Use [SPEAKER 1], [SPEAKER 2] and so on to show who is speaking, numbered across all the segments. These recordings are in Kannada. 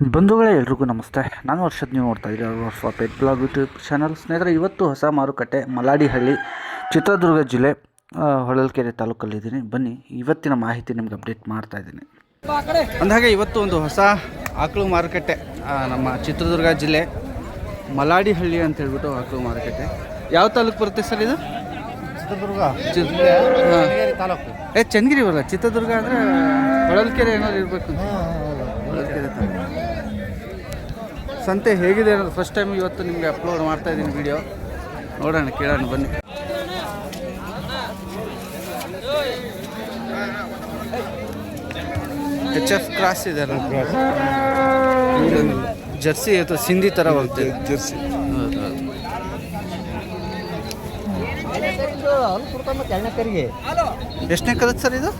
[SPEAKER 1] ಬಂಧುಗಳೇ ಎಲ್ರಿಗೂ ನಮಸ್ತೆ. ನಾನು ವರ್ಷದ ನೀವು ನೋಡ್ತಾ ಇದ್ದೀರಿ ವರ್ಷ ಪೆಟ್ ಬ್ಲಾಗ್ ಯೂಟ್ಯೂಬ್ ಚಾನಲ್ ಸ್ನೇಹಿತರೆ ಇವತ್ತು ಹೊಸ ಮಾರುಕಟ್ಟೆ ಮಲಾಡಿಹಳ್ಳಿ ಚಿತ್ರದುರ್ಗ ಜಿಲ್ಲೆ ಹೊಳಲ್ಕೆರೆ ತಾಲೂಕಲ್ಲಿದ್ದೀನಿ. ಬನ್ನಿ ಇವತ್ತಿನ ಮಾಹಿತಿ ನಿಮ್ಗೆ ಅಪ್ಡೇಟ್ ಮಾಡ್ತಾ ಇದ್ದೀನಿ. ಅಂದಹಾಗೆ ಇವತ್ತು ಒಂದು ಹೊಸ ಆಕಳು ಮಾರುಕಟ್ಟೆ ನಮ್ಮ ಚಿತ್ರದುರ್ಗ ಜಿಲ್ಲೆ ಮಲಾಡಿಹಳ್ಳಿ ಅಂತ ಹೇಳ್ಬಿಟ್ಟು ಆಕಳು ಮಾರುಕಟ್ಟೆ. ಯಾವ ತಾಲೂಕು ಬರುತ್ತೆ ಸರ್ ಇದು?
[SPEAKER 2] ಚಿತ್ರದುರ್ಗ. ತಾಲೂಕು.
[SPEAKER 1] ಏ ಚನ್ನಗಿರಿ ಬರಲ್ಲ. ಚಿತ್ರದುರ್ಗ ಅಂದರೆ ಹೊಳಲ್ಕೆರೆ ಏನಾದ್ರು ಇರಬೇಕು ಹೊಳಲ್ಕೆರೆ ತಾಲೂಕು. ಸಂತೆ ಹೇಗಿದೆ ಅನ್ನೋದು ಫಸ್ಟ್ ಟೈಮ್ ಇವತ್ತು ನಿಮಗೆ ಅಪ್ಲೋಡ್ ಮಾಡ್ತಾ ಇದ್ದೀನಿ ವಿಡಿಯೋ ನೋಡೋಣ ಕೇಳೋಣ ಬನ್ನಿ. ಎಚ್ ಎಫ್ ಕ್ರಾಸ್ ಇದೆ ಜರ್ಸಿ ಅಥವಾ ಸಿಂಧಿ ಥರ ಬರುತ್ತೆ
[SPEAKER 2] ಜರ್ಸಿ. ಕರಿಗೆ
[SPEAKER 1] ಎಷ್ಟನೇ ಕದ ಸರ್ ಇದು?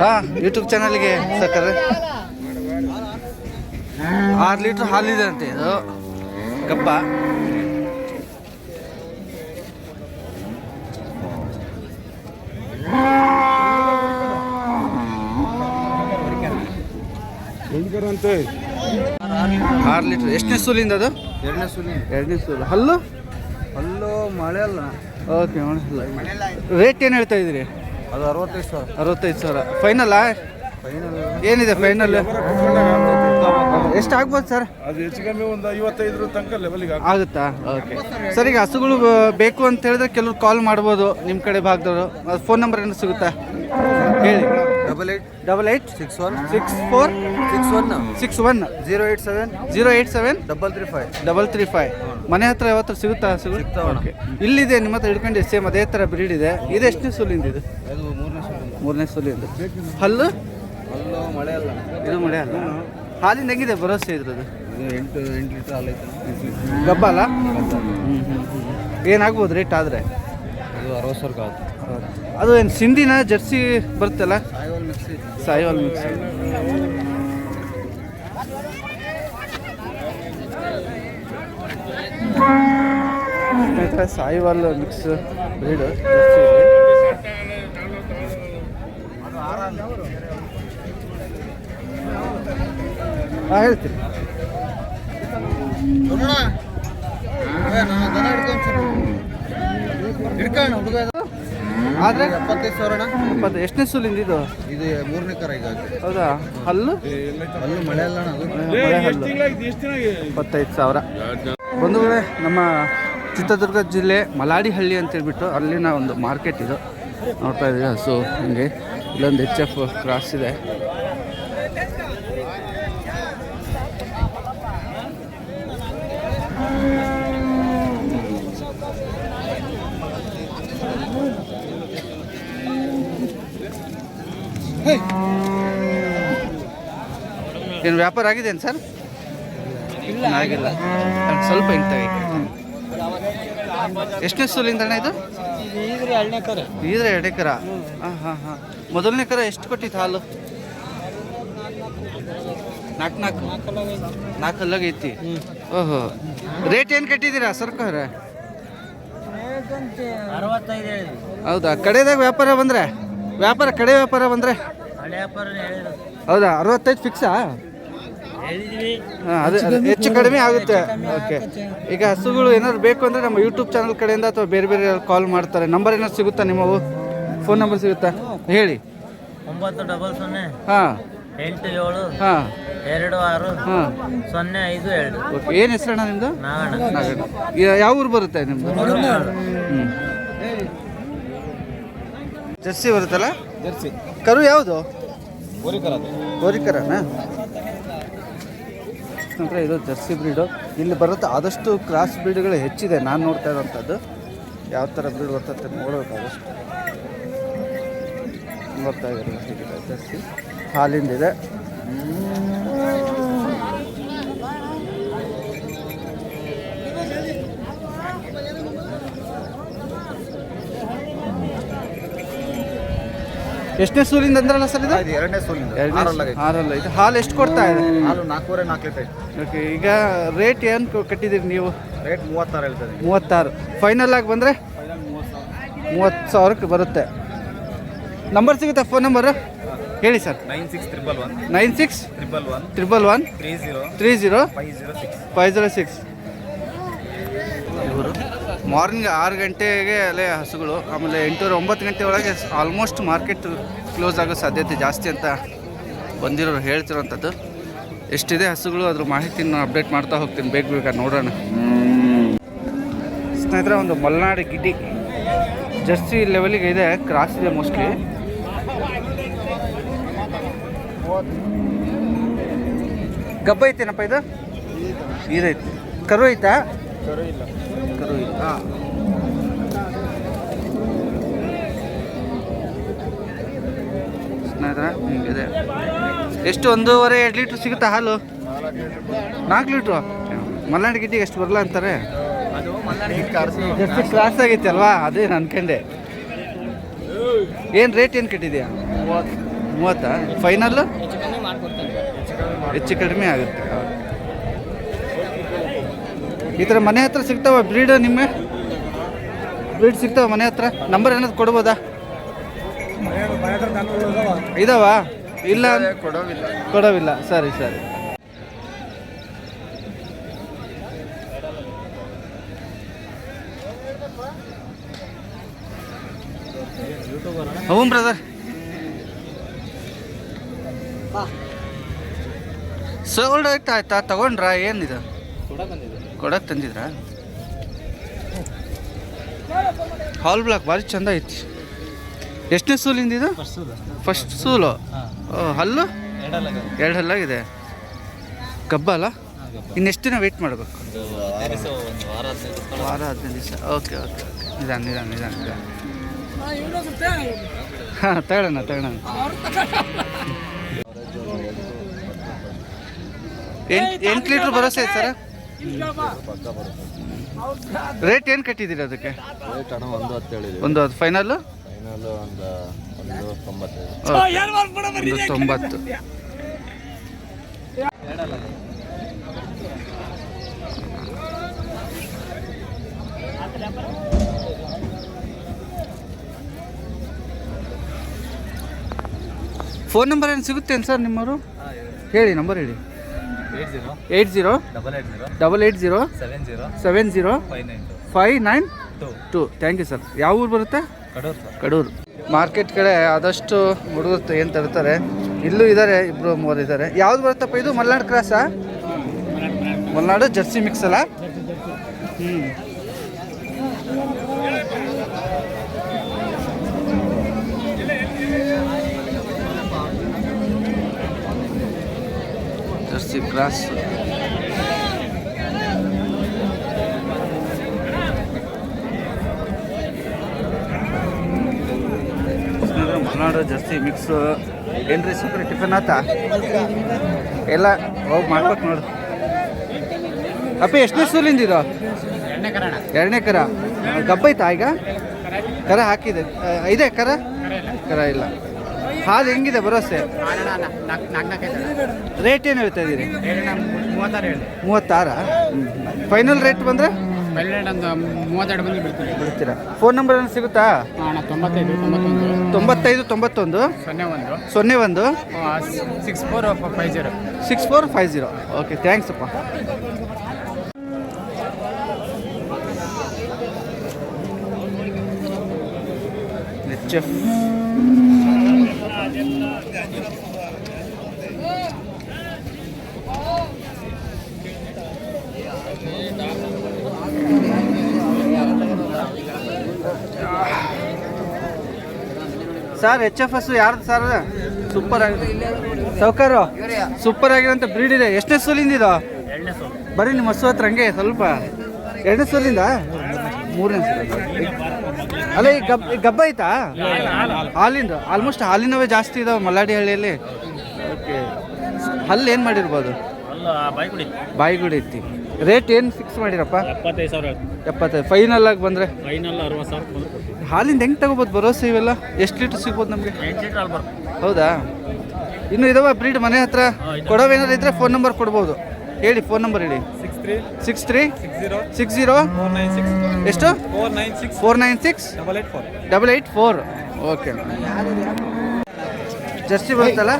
[SPEAKER 1] ಹಾ ಹಾಂ ಯೂಟ್ಯೂಬ್ ಚಾನಲ್ಗೆ ಸಕ್ಕರೆ. ಆರು ಲೀಟ್ರ್ ಹಾಲಿದೆ ಅಂತೆ ಇದು. ಕಬ್ಬ
[SPEAKER 2] ಅಂತೆ
[SPEAKER 1] ಆರು ಲೀಟ್ರ್. ಎಷ್ಟನೇ ಸೂಲಿಂದ ಅದು?
[SPEAKER 2] ಎರಡನೇ ಸೂಲಿ
[SPEAKER 1] ಎರಡನೇ ಸೂಲು. ಹಲ್ಲು?
[SPEAKER 2] ಹಲ್ಲು ಮಳೆ ಅಲ್ಲ.
[SPEAKER 1] ಓಕೆ ರೇಟ್ ಏನು ಹೇಳ್ತಾ ಇದ್ದೀರಿ?
[SPEAKER 2] ಅದು ಅರವತ್ತೈದು ಸಾವಿರ.
[SPEAKER 1] ಅರವತ್ತೈದು ಸಾವಿರ. ಫೈನಲ್ಲಾ
[SPEAKER 2] ಫೈನಲ್
[SPEAKER 1] ಏನಿದೆ ಫೈನಲ್ ಎಷ್ಟು ಆಗ್ಬೋದು ಸರ್
[SPEAKER 2] ಅದು ಹೆಚ್ಚು ಕಮ್ಮಿ ಒಂದು ಐವತ್ತೈದು ತನಕ ಲೆವೆಲ್ಗೆ
[SPEAKER 1] ಆಗುತ್ತಾ. ಓಕೆ ಸರ್ ಈಗ ಹಸುಗಳು ಬೇಕು ಅಂತ ಹೇಳಿದ್ರೆ ಕೆಲವ್ರು ಕಾಲ್ ಮಾಡ್ಬೋದು ನಿಮ್ಮ ಕಡೆ ಭಾಗದವರು. ಫೋನ್ ನಂಬರ್ ಏನು ಸಿಗುತ್ತಾ? ಹೇಳಿ.
[SPEAKER 2] Double eight
[SPEAKER 1] double eight
[SPEAKER 2] six one
[SPEAKER 1] six four
[SPEAKER 2] six one
[SPEAKER 1] six one
[SPEAKER 2] zero eight seven
[SPEAKER 1] zero eight seven
[SPEAKER 2] double three five
[SPEAKER 1] double three five ಮನೆ ಹತ್ರ ಯಾವತ್ತು ಸಿಗುತ್ತಾ ಸಿಗುತ್ತಾ. ಇಲ್ಲಿದೆ ನಿಮ್ಮ ಹತ್ರ ಹಿಡ್ಕೊಂಡು ಸೇಮ್ ಅದೇ ಥರ ಬ್ರೀಡ್ ಇದೆ. ಇದು ಎಷ್ಟನೇ ಸುಲಿಂದ ಇದು?
[SPEAKER 2] ಮೂರನೇ ಸುಲಿ
[SPEAKER 1] ಹಲ್ಲು ಸೂಲಿಂದ ಹಲ್ಲು?
[SPEAKER 2] ಅಲ್ಲೂ ಮಳೆ ಅಲ್ಲ.
[SPEAKER 1] ಇದು ಮಳೆ ಅಲ್ಲ. ಹಾಲಿಂದ ಹೆಂಗಿದೆ ಭರೋಸೆ ಇದ್ರದ್ದು?
[SPEAKER 2] ಇದು ಎಂಟು ಎಂಟು ಲೀಟರ್ ಹಾಲು ಐತೆ.
[SPEAKER 1] ಗಬ್ಬ ಅಲ್ಲ? ಏನಾಗ್ಬೋದು ರೇಟ್ ಆದರೆ?
[SPEAKER 2] ಇದು ಅರವತ್ತು ಸಾವಿರ ಆಗುತ್ತೆ.
[SPEAKER 1] ಅದು ಏನು ಸಿಂಧಿನ ಜರ್ಸಿ ಬರುತ್ತಲ್ಲ?
[SPEAKER 2] ಸಾಯಿವಾಲ್ ಮಿಕ್ಸಿ
[SPEAKER 1] ಸಾಯಿವಾಲ್ ಮಿಕ್ಸ್ ಬ್ರೀಡ್ ಹಾಂ ಹೇಳ್ತೀನಿ
[SPEAKER 2] ಹಿಡ್ಕೊಂಡು ಹುಡುಗ
[SPEAKER 1] ಆದರೆ
[SPEAKER 2] ಎಪ್ಪತ್ತೈದು ಸಾವಿರ ಅಣ್ಣ.
[SPEAKER 1] ಇಪ್ಪತ್ತು ಎಷ್ಟನೇ ಸುಲಿಂದ ಇದು?
[SPEAKER 2] ಇದು ಮೂರನೇ ಕರ ಈಗ
[SPEAKER 1] ಹೌದಾ? ಹಲ್ಲು?
[SPEAKER 2] ಹಲ್ಲು ಮಳೆ ಅಲ್ಲ
[SPEAKER 1] ಮಳೆ ಹಲ್ಲು. ಇಪ್ಪತ್ತೈದು ಸಾವಿರ. ಬಂಧುಗಳೇ ನಮ್ಮ ಚಿತ್ರದುರ್ಗ ಜಿಲ್ಲೆ ಮಲಾಡಿಹಳ್ಳಿ ಅಂತೇಳ್ಬಿಟ್ಟು ಅಲ್ಲಿನ ಒಂದು ಮಾರ್ಕೆಟ್ ಇದು. ನೋಡ್ತಾ ಇದ್ದೀವಿ ಹಸು ಹಂಗೆ ಇಲ್ಲೊಂದು ಎಚ್ ಎಫ್ ಕ್ರಾಸ್ ಇದೆ. ಏನು ವ್ಯಾಪಾರ ಆಗಿದೇನು ಸರ್? ಆಗಿಲ್ಲ. ಅದ್ ಸ್ವಲ್ಪ ಇಂತ ಎಷ್ಟನೇ ಸೂಲಿಂದ ಅಣ್ಣ ಇದು? ಇದ್ರೆ ಎರಡೇ ಕರ? ಹಾಂ ಹಾಂ ಹಾಂ. ಮೊದಲನೇ ಕರ ಎಷ್ಟು ಕೊಟ್ಟಿತ್ತು ಹಾಲು? ನಾಲ್ಕು ನಾಲ್ಕು ನಾಲ್ಕು ಅಲ್ಲಾಗ ಐತಿ. ಓಹೋ. ರೇಟ್ ಏನು ಕಟ್ಟಿದ್ದೀರಾ ಸರ್ಕಾರ? ಹೌದಾ? ಕಡೆದಾಗ ವ್ಯಾಪಾರ ಬಂದರೆ? ವ್ಯಾಪಾರ ಕಡೆ ವ್ಯಾಪಾರ ಬಂದರೆ? ಹೌದಾ? ಅರವತ್ತೈದು ಫಿಕ್ಸಾ ಹಾಂ ಅದು ಅದು. ಹೆಚ್ಚು ಕಡಿಮೆ ಆಗುತ್ತೆ. ಓಕೆ ಈಗ ಹಸುಗಳು ಏನಾದ್ರು ಬೇಕು ಅಂದರೆ ನಮ್ಮ ಯೂಟ್ಯೂಬ್ ಚಾನಲ್ ಕಡೆಯಿಂದ ಅಥವಾ ಬೇರೆ ಬೇರೆ ಕಾಲ್ ಮಾಡ್ತಾರೆ. ನಂಬರ್ ಏನಾದ್ರು ಸಿಗುತ್ತಾ ನಿಮ್ಮವು? ಫೋನ್ ನಂಬರ್ ಸಿಗುತ್ತಾ? ಹೇಳಿ.
[SPEAKER 3] ಒಂಬತ್ತು ಡಬಲ್ ಸೊನ್ನೆ
[SPEAKER 1] ಹಾಂ.
[SPEAKER 3] ಎಂಟು ಏಳು
[SPEAKER 1] ಹಾಂ.
[SPEAKER 3] ಎರಡು ಆರು
[SPEAKER 1] ಹಾಂ.
[SPEAKER 3] ಸೊನ್ನೆ ಐದು ಎರಡು.
[SPEAKER 1] ಓಕೆ ಏನು ಹೆಸರಣ್ಣ ನಿಮ್ಮದು
[SPEAKER 3] ನಾಗಣ್ಣ.
[SPEAKER 1] ನಾಗಣ್ಣ. ಯಾವ ಊರು ಬರುತ್ತೆ ನಿಮ್ಮದು ಹ್ಞೂ ಜರ್ಸಿ ಬರುತ್ತಲ್ಲ?
[SPEAKER 2] ಜರ್ಸಿ.
[SPEAKER 1] ಕರು ಯಾವುದು?
[SPEAKER 2] ಗೋರಿಕರ ಅದು.
[SPEAKER 1] ಕೋರಿಕರನಾ ಅಂದರೆ ಇದು ಜರ್ಸಿ ಬ್ರೀಡು. ಇಲ್ಲಿ ಬರುತ್ತೆ ಆದಷ್ಟು ಕ್ರಾಸ್ ಬ್ರೀಡ್ಗಳು ಹೆಚ್ಚಿದೆ. ನಾನು ನೋಡ್ತಾ ಇರೋಂಥದ್ದು. ಯಾವ ಥರ ಬ್ರೀಡ್ ಬರ್ತದೆ ನೋಡಬೇಕು ಆದಷ್ಟು. ನೋಡ್ತಾ ಇದ್ದಾರೆ ಜರ್ಸಿ? ಹಾಲಿಂದಿದೆ ಎಷ್ಟನೇ ಸೂಲಿಂದ ಅಂದ್ರಲ್ಲ ಸರ್ ಇದು?
[SPEAKER 2] ಎರಡನೇ ಸೂಲಿಂದ.
[SPEAKER 1] ಆರಲ್ಲ ಇದು ಹಾಲು ಎಷ್ಟು ಕೊಡ್ತಾ ಇದೆ?
[SPEAKER 2] ಹಾಲು ನಾಲ್ಕೂವರೆ ನಾಲ್ಕು ಲೀಟರ್
[SPEAKER 1] ಓಕೆ ಈಗ ರೇಟ್ ಏನು ಕಟ್ಟಿದ್ದೀರಿ ನೀವು?
[SPEAKER 2] ರೇಟ್ ಮೂವತ್ತಾರು ಹೇಳ್ತದೆ
[SPEAKER 1] ಮೂವತ್ತಾರು. ಫೈನಲ್ ಆಗಿ ಬಂದರೆ? ಮೂವತ್ತು ಸಾವಿರಕ್ಕೆ ಬರುತ್ತೆ. ನಂಬರ್ ಸಿಗುತ್ತಾ ಫೋನ್ ನಂಬರು ಹೇಳಿ sir.
[SPEAKER 2] Nine six triple one
[SPEAKER 1] nine six
[SPEAKER 2] triple one
[SPEAKER 1] triple one
[SPEAKER 2] three zero
[SPEAKER 1] three zero
[SPEAKER 2] five zero six
[SPEAKER 1] five zero six morning ಆರು ಗಂಟೆಗೆ ಅಲ್ಲೇ ಹಸುಗಳು ಆಮೇಲೆ ಎಂಟೂವರೆ ಒಂಬತ್ತು ಗಂಟೆ ಒಳಗೆ ಆಲ್ಮೋಸ್ಟ್ ಮಾರ್ಕೆಟ್ ಕ್ಲೋಸ್ ಆಗೋ ಸಾಧ್ಯತೆ ಜಾಸ್ತಿ ಅಂತ ಬಂದಿರೋರು ಹೇಳ್ತಿರೋಂಥದ್ದು. ಎಷ್ಟಿದೆ ಹಸುಗಳು? ಅದ್ರ ಮಾಹಿತಿನ ಅಪ್ಡೇಟ್ ಮಾಡ್ತಾ ಹೋಗ್ತೀನಿ. ಬೇಗ ಬೇಗ ನೋಡೋಣ. ಸ್ನೇಹಿತರೆ ಒಂದು ಮಲೆನಾಡು ಗಿಡ್ಡಿ ಜರ್ಸಿ ಲೆವೆಲಿಗೆ ಇದೆ ಕ್ರಾಸ್ ಇದೆ ಮೋಸ್ಟ್ಲಿ ಗಬ್ಬ ಐತೇನಪ್ಪ ಇದು? ಇದೈತೆ ಕರು ಐತಾ? ಕರು ಇಲ್ಲ. ಸ್ನೇಹಿತರೆ ಹಿಂಗಿದೆ. ಎಷ್ಟು ಒಂದೂವರೆ ಎರಡು ಲೀಟ್ರ್ ಸಿಗುತ್ತಾ ಹಾಲು? ನಾಲ್ಕು ಲೀಟ್ರು? ಮಲ್ನಾಡು ಗಿಟ್ಟಿಗೆ ಎಷ್ಟು ಬರಲ್ಲ ಅಂತಾರೆ? ಎಷ್ಟು ಕ್ರಾಸ್ ಆಗೈತೆ ಅಲ್ವಾ ಅದೇ ನಾನು ಅನ್ಕೊಂಡೆ ಏನು ರೇಟ್ ಏನು ಕಟ್ಟಿದ್ಯಾ? ಮೂವತ್ತಾ. ಫೈನಲ್ಲು ಹೆಚ್ಚು ಕಡಿಮೆ ಆಗುತ್ತೆ. ಈ ಥರ ಮನೆ ಹತ್ರ ಸಿಗ್ತಾವ ಬ್ರೀಡ್ ನಿಮ್ಮ ಬ್ರೀಡ್ ಸಿಗ್ತಾವ ಮನೆ ಹತ್ರ? ನಂಬರ್ ಏನಾದ್ರು ಕೊಡ್ಬೋದಾ? ಇದಾವ? ಇಲ್ಲ
[SPEAKER 2] ಕೊಡೋವಿಲ್ಲ.
[SPEAKER 1] ಸರಿ ಸರಿ. ಹ್ಞೂ ಬ್ರದರ್ ಸೋಲ್ಡ್ ಆಯ್ತಾ? ತಗೊಂಡ್ರಾ? ಏನಿದು? ಕೊಡಕ್ಕೆ ತಂದಿದ್ರ? ಹಾಲ್ ಬ್ಲಾಕ್ ಭಾರಿ ಚಂದ ಐತಿ. ಎಷ್ಟನೇ ಸೂಲಿಂದ ಇದು? ಫಸ್ಟ್ ಸೂಲು ಓ, ಹಲ್ಲು? ಎರಡು ಹಲ್ಲಾಗಿದೆ ಕಬ್ಬ ಅಲ್ಲ? ಇನ್ನೆಷ್ಟು ದಿನ ವೆಯ್ಟ್ ಮಾಡಬೇಕು? ವಾರ ಹದಿನೈದು ದಿವಸ ಓಕೆ ಓಕೆ ಓಕೆ ನಿಧಾನ ನಿಧಾನ ನಿಧಾನ ನಿಧಾನ. ಹಾಂ ತಗೊಳ್ಳೋಣ ತಗೊಳ್ಳೋಣ ಎಂಟು ಎಂಟು ಲೀಟ್ರ್ ಭರೋಸೆ ಐತೆ ಸರ್? ರೇಟ್ ಏನು ಕಟ್ಟಿದ್ದೀರಿ ಅದಕ್ಕೆ?
[SPEAKER 2] ಒಂದು ಹತ್ತು ಹೇಳಿದ್ವಿ
[SPEAKER 1] ಒಂದು ಅದು ಫೈನಲ್ಲು
[SPEAKER 2] ಫೈನಲ್ ಒಂದು
[SPEAKER 1] ತೊಂಬತ್ತು. ಫೋನ್ ನಂಬರ್ ಏನು ಸಿಗುತ್ತೆ ಸರ್ ನಿಮ್ಮವರು? ಹೇಳಿ ನಂಬರ್ ಹೇಳಿ. Eight zero
[SPEAKER 2] double eight zero
[SPEAKER 1] double eight zero
[SPEAKER 2] seven zero
[SPEAKER 1] seven zero
[SPEAKER 2] five nine two
[SPEAKER 1] thank you sir. ಯಾವ ಊರು ಬರುತ್ತೆ?
[SPEAKER 2] ಕಡೂರು
[SPEAKER 1] ಮಾರ್ಕೆಟ್ ಕಡೆ ಆದಷ್ಟು ಹುಡುಗರು ಏನು ತರ್ತಾರೆ? ಇಲ್ಲೂ ಇದ್ದಾರೆ ಇಬ್ಬರು ಮೂವರು ಇದ್ದಾರೆ ಯಾವ್ದು ಬರುತ್ತಪ್ಪ ಇದು? ಮಲ್ನಾಡು ಕ್ರಾಸಾ ಮಲ್ನಾಡು ಜರ್ಸಿ ಮಿಕ್ಸ್ ಅಲ್ಲ? ಹ್ಞೂ ಜರ್ಸಿ ಕ್ರಾಸ್ ಮಲ್ನಾಡು ಜಾಸ್ತಿ ಮಿಕ್ಸು ಏನ್ರಿ ಸೂಪರ್ ಟಿಫನ್ ಆತ? ಎಲ್ಲ ಹೋಗಿ ಮಾಡ್ಬೇಕು ನೋಡು. ಅಪ್ಪ ಎಷ್ಟನೇ ಸೂಲಿಂದ ಇದು? ಎರಡನೇ ಕರ ಗಬ್ಬ ಐತಾ ಈಗ? ಕರ ಹಾಕಿದೆ. ಇದೆ ಕರ? ಕರ ಇಲ್ಲ. ಹಾಲು ಹೆಂಗಿದೆ ಭರೋಸೆ ರೇಟ್ ಏನು ಹೇಳ್ತಾ ಇದ್ದೀರಿ?
[SPEAKER 2] ಮೂವತ್ತಾರು?
[SPEAKER 1] ಫೈನಲ್ ರೇಟ್ ಬಂದರೆ?
[SPEAKER 4] ಮೂವತ್ತೆರಡು
[SPEAKER 1] ಬಿಡ್ತೀರಾ ಫೋನ್ ನಂಬರ್ ಸಿಗುತ್ತಾ?
[SPEAKER 4] ತೊಂಬತ್ತೈದು, ತೊಂಬತ್ತೊಂದು.
[SPEAKER 1] ತೊಂಬತ್ತೈದು ತೊಂಬತ್ತೊಂದು
[SPEAKER 4] ಸೊನ್ನೆ ಒಂದು.
[SPEAKER 1] ಸೊನ್ನೆ ಒಂದು
[SPEAKER 4] six four five zero
[SPEAKER 1] six four five zero okay thanks ಅಪ್ಪ. H F sir H F yes ಯಾರ್ದು ಸರ್ ಸೂಪರ್ ಆಗಿದೆ. ಸೌಕರ್ಯ? ಸೂಪರ್ ಆಗಿರೋಂಥ ಬ್ರೀಡ್ ಇದೆ. ಎಷ್ಟನೇ ಸೂಲಿಂದ ಇದು? ಬರೀ ನಿಮ್ಮ ಹಸು ಹತ್ರ ಹಂಗೆ ಸ್ವಲ್ಪ. ಎರಡನೇ ಸೋಲಿಂದ? ಮೂರನೇ ಸೋಲಿಂದ. ಅಲ್ಲ ಈ ಗಬ್ ಈ ಗಬ್ಬ ಐತಾ ಹಾಲಿಂದು ಆಲ್ಮೋಸ್ಟ್ ಹಾಲಿನವೇ ಜಾಸ್ತಿ ಇದಾವೆ ಮಲ್ಲಾಡಿ ಹಳ್ಳಿಯಲ್ಲಿ. ಓಕೆ. ಹಲ್ಲು ಏನು ಮಾಡಿರ್ಬೋದು? ಬಾಯಿಗುಡಿ ಐತಿ ರೇಟ್ ಏನು ಫಿಕ್ಸ್ ಮಾಡಿರಪ್ಪ?
[SPEAKER 3] ಎಪ್ಪತ್ತೈದು ಸಾವಿರ
[SPEAKER 1] ಎಪ್ಪತ್ತೈದು. ಫೈನಲ್ ಆಗಿ ಬಂದರೆ?
[SPEAKER 3] ಫೈನಲ್ ಅರವತ್ತು ಸಾವಿರ
[SPEAKER 1] ಹಾಲಿಂದ ಹೆಂಗೆ ತಗೋಬೋದು ಭರೋಸೆ ಇವೆಲ್ಲ ಎಷ್ಟು ಲೀಟ್ರ್ ಸಿಗ್ಬೋದು ನಮಗೆ? ಹೌದಾ? ಇನ್ನು ಇದಾವ ಬ್ರೀಡ್ ಮನೆ ಹತ್ರ? ಕೊಡೋವೇನಾದ್ರು ಇದ್ರೆ ಫೋನ್ ನಂಬರ್ ಕೊಡ್ಬೋದು. ಹೇಳಿ ಫೋನ್ ನಂಬರ್ ಹೇಳಿ.
[SPEAKER 2] Three
[SPEAKER 1] six three
[SPEAKER 2] six zero
[SPEAKER 1] ಎಷ್ಟು?
[SPEAKER 2] Four nine six
[SPEAKER 1] four nine six
[SPEAKER 2] double eight four
[SPEAKER 1] double eight four okay Jersey ಬರುತ್ತಲ್ಲ?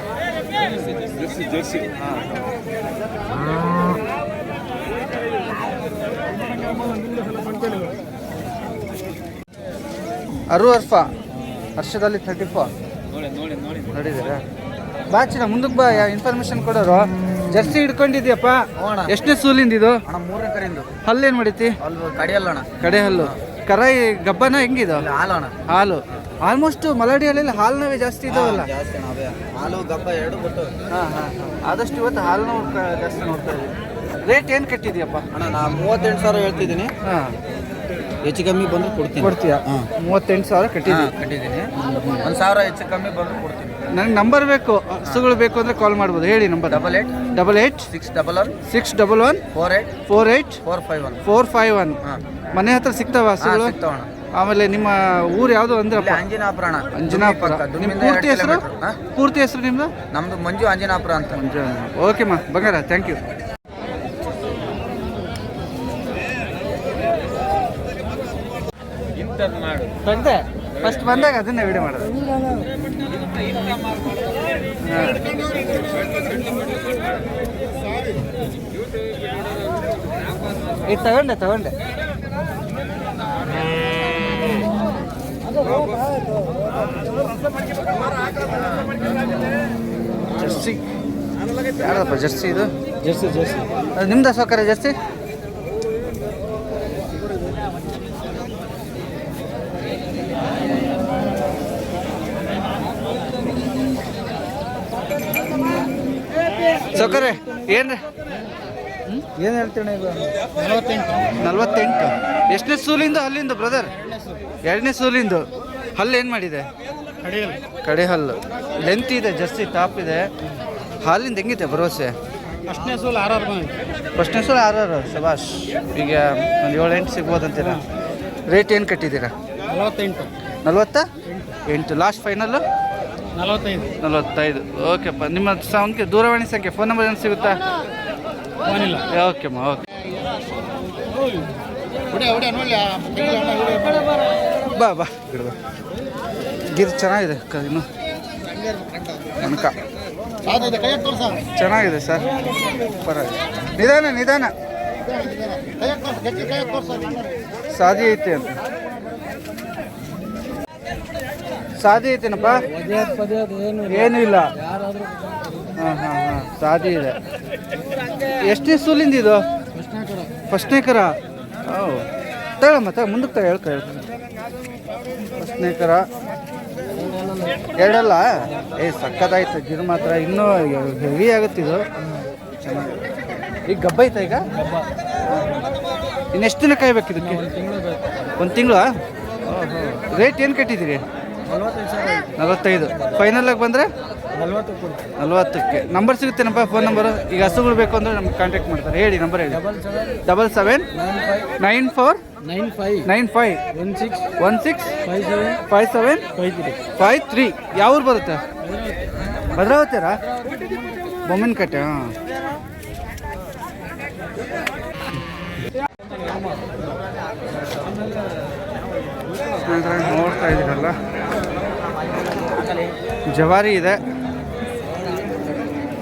[SPEAKER 1] ಅರು ಅರ್ಫ ವರ್ಷದಲ್ಲಿ ತರ್ಟಿ ಫೋರ್ ನೋಡಿದ್ದೀರಾ? ಬಾ ಚಿನ್ನ ಮುಂದಕ್ಕೆ ಬಾ ಇನ್ಫಾರ್ಮೇಶನ್ ಕೊಡೋರು. ಜರ್ಸಿ ಹಿಡ್ಕೊಂಡಿದ್ಯಪ್ಪ? ಎಷ್ಟನೇ ಸೂಲಿಂದ ಇದು?
[SPEAKER 2] ಅಣ್ಣ ಮೂರನೇ
[SPEAKER 1] ಹಲ್ಲೇನು ಮಾಡಿತಿ?
[SPEAKER 2] ಅಲ್ಲಿ ಕಡಿಯಲ್ಲ ಅಣ್ಣ.
[SPEAKER 1] ಕಡೆ ಹಲ್ಲು. ಕರ ಗಬ್ಬನ ಹೆಂಗಿದ?
[SPEAKER 2] ಇಲ್ಲಿ ಹಾಲು ಅಣ್ಣ.
[SPEAKER 1] ಹಾಲು. ಆಲ್ಮೋಸ್ಟ್ ಮಲಾಡಿ ಹಾಲು ಹಾಲಿನವೇ ಜಾಸ್ತಿ ಇದಾವಲ್ಲ?
[SPEAKER 2] ಜಾಸ್ತಿ ಅಣ್ಣ ಅವೇ ಹಾಲು ಗಬ್ಬ ಎರಡು ಕೊಟ್ಟು
[SPEAKER 1] ಹಾಂ ಹಾಂ ಆದಷ್ಟು ಇವತ್ತು ಹಾಲು ಜಾಸ್ತಿ ನೋಡ್ತಾ ಇದ್ದೀವಿ. ರೇಟ್ ಏನು ಕಟ್ಟಿದ್ಯಪ್ಪ?
[SPEAKER 2] ಅಣ್ಣ ನಾ ಮೂವತ್ತೆಂಟು ಸಾವಿರ ಹೇಳ್ತಿದ್ದೀನಿ.
[SPEAKER 1] ಹಾಂ.
[SPEAKER 2] ಹೆಚ್ಚು ಕಮ್ಮಿ ಬಂದ್ರೆ ಕೊಡ್ತೀನಿ.
[SPEAKER 1] ಕೊಡ್ತೀಯಾ?
[SPEAKER 2] ಹಾಂ.
[SPEAKER 1] ಮೂವತ್ತೆಂಟು ಸಾವಿರ ಕಟ್ಟಿದ್ವಿ
[SPEAKER 2] ಕಟ್ಟಿದ್ದೀನಿ. ಒಂದು ಸಾವಿರ ಹೆಚ್ಚು ಕಮ್ಮಿ ಬಂದ್ರೆ ಕೊಡ್ತೀನಿ.
[SPEAKER 1] ನನಗೆ ನಂಬರ್ ಬೇಕು ಹಸುಗಳು ಬೇಕು ಅಂದರೆ ಕಾಲ್ ಮಾಡ್ಬೋದು. ಹೇಳಿ number
[SPEAKER 2] double eight
[SPEAKER 1] double eight
[SPEAKER 2] six double one
[SPEAKER 1] six double one
[SPEAKER 2] four eight
[SPEAKER 1] four eight
[SPEAKER 2] four five one
[SPEAKER 1] four five one
[SPEAKER 2] ಹಾಂ.
[SPEAKER 1] ಮನೆ ಹತ್ರ ಸಿಗ್ತಾವ ಹಸುಗಳು? ಆಮೇಲೆ ನಿಮ್ಮ ಊರು ಯಾವುದು
[SPEAKER 2] ಅಂದ್ರೆ
[SPEAKER 1] ಅಂಜನಾಪುರಣ.
[SPEAKER 2] ಅಂಜನಾಪುರ.
[SPEAKER 1] ನಿಮ್ಮ ಪೂರ್ತಿ ಹೆಸರು?
[SPEAKER 2] ಹಾಂ?
[SPEAKER 1] ಪೂರ್ತಿ ಹೆಸರು ನಿಮ್ಮದು
[SPEAKER 2] ನಮ್ದು ಮಂಜು ಅಂಜನಾಪುರ ಅಂತ.
[SPEAKER 1] ಓಕೆ ಮಾ. ಬಂಗಾರ ಥ್ಯಾಂಕ್ ಯು ಫಸ್ಟ್ ಬಂದಾಗ ಅದನ್ನೇ ವಿಡಿಯೋ ಮಾಡೋದು. ಇದು ತಗೊಂಡೆ ತಗೊಂಡೆ. ಜರ್ಸಿ. ಯಾರಪ್ಪ ಜರ್ಸಿ ಇದು? Jersey Jersey. ಅದು ನಿಮ್ದು ಸೌಕರ್ಯ ಜರ್ಸಿ? ಸೌಕರ್ಯ ಏನ್ರಿ? ಏನು ಹೇಳ್ತೀನಿ ಈಗ ನಲ್ವತ್ತೆಂಟು. ಎಷ್ಟನೇ ಸೂಲಿಂದು ಅಲ್ಲಿಂದ ಬ್ರದರ್ ಎರಡನೇ ಸೂಲಿಂದು. ಹಲ್ಲು ಏನು ಮಾಡಿದೆ? ಕಡೆ ಹಲ್ಲು. ಲೆಂತ್ ಇದೆ ಜರ್ಸಿ ಟಾಪ್ ಇದೆ. ಹಾಲಿಂದ ಹೆಂಗಿದೆ ಭರವಸೆ?
[SPEAKER 4] ಫಸ್ಟ್ನೇ ಸೂಲ್ ಆರ್ ಆರ್
[SPEAKER 1] ಫಸ್ಟ್ನೇ ಸೂಲ್ ಆರು ಆರ್ ಶಬಾಷ್. ಈಗ ಒಂದು ಏಳು ಎಂಟು ಸಿಗ್ಬೋದು ಅಂತೀರಾ? ರೇಟ್ ಏನು ಕಟ್ಟಿದ್ದೀರಾ?
[SPEAKER 4] ನಲವತ್ತೆಂಟು.
[SPEAKER 1] ನಲ್ವತ್ತ? ಎಂಟು. ಲಾಸ್ಟ್ ಫೈನಲ್ಲು
[SPEAKER 4] ನಲವತ್ತೈದು.
[SPEAKER 1] ನಲವತ್ತೈದು. ಓಕೆಪ್ಪ. ನಿಮ್ಮ ಸಂಖ್ಯೆ ದೂರವಾಣಿ ಸಂಖ್ಯೆ ಫೋನ್ ನಂಬರ್ ಏನು ಸಿಗುತ್ತಾ? ಓಕೆಮ್ಮ ಓಕೆ ಬಾ ಬಾ ಗಿಡ ಬಾ ಗಿರ್ ಚೆನ್ನಾಗಿದೆ ಕ- ಇನ್ನು. ಕನಕ ಚೆನ್ನಾಗಿದೆ ಸರ್. ಪರವಾಗಿಲ್ಲ. ನಿಧಾನ ನಿಧಾನ. ಸಾಧ್ಯ ಐತೆ ಅಂತ. ಸಾದಿ ಐತೇನಪ್ಪ? ಏನೂ ಇಲ್ಲ. ಹಾಂ ಹಾಂ ಹಾಂ ಸಾದಿ ಇದೆ. ಎಷ್ಟನೇ ಸೂಲಿಂದ ಇದು? ಫಸ್ಟ್ನೇಕರ? ಓ ತಗೊಳಮ್ಮ ತಗ ಮುಂದಕ್ಕೆ ತಗ ಹೇಳ್ತಾ ಹೇಳ್ತೀನಿ ಫಸ್ಟ್ನೇ ಕರ ಎರಡಲ್ಲ? ಏ ಸಕ್ಕತ್ತಾಯ್ತು ಗಿರ್ ಮಾತ್ರ. ಇನ್ನೂ ಹೆವಿ ಆಗುತ್ತೆ ಇದು. ಚೆನ್ನಾಗಿ ಈಗ ಗಬ್ಬ ಈಗ? ಇನ್ನೆಷ್ಟು ದಿನ ಕಾಯ್ಬೇಕು ಇದಕ್ಕೆ ಒಂದು ತಿಂಗಳು? ರೇಟ್ ಏನು ಕಟ್ಟಿದ್ದೀರಿ? ನಲವತ್ತೈದು. ಫೈನಲಾಗಿ ಬಂದರೆ? ನಲವತ್ತಕ್ಕೆ. ನಂಬರ್ ಸಿಗುತ್ತೇನಪ್ಪ? ಫೋನ್ ನಂಬರು ಈಗ ಹಸುಗಳು ಬೇಕು ಅಂದರೆ ನಮ್ಗೆ ಕಾಂಟ್ಯಾಕ್ಟ್ ಮಾಡ್ತಾರೆ. ಹೇಳಿ ನಂಬರ್ ಹೇಳಿ. Double seven nine four
[SPEAKER 4] nine five
[SPEAKER 1] nine five
[SPEAKER 4] one six
[SPEAKER 1] one six
[SPEAKER 4] five seven
[SPEAKER 1] five seven
[SPEAKER 4] five three
[SPEAKER 1] five three ಯಾವ ಊರು ಬರುತ್ತೆ ಭದ್ರಾವತಿರಾ ಬೊಮ್ಮಿನಕಟ್ಟೆ ಹಾಂ ನೋಡ್ತಾ ಇದ್ದೀರಲ್ಲ? ಜವಾರಿ ಇದೆ.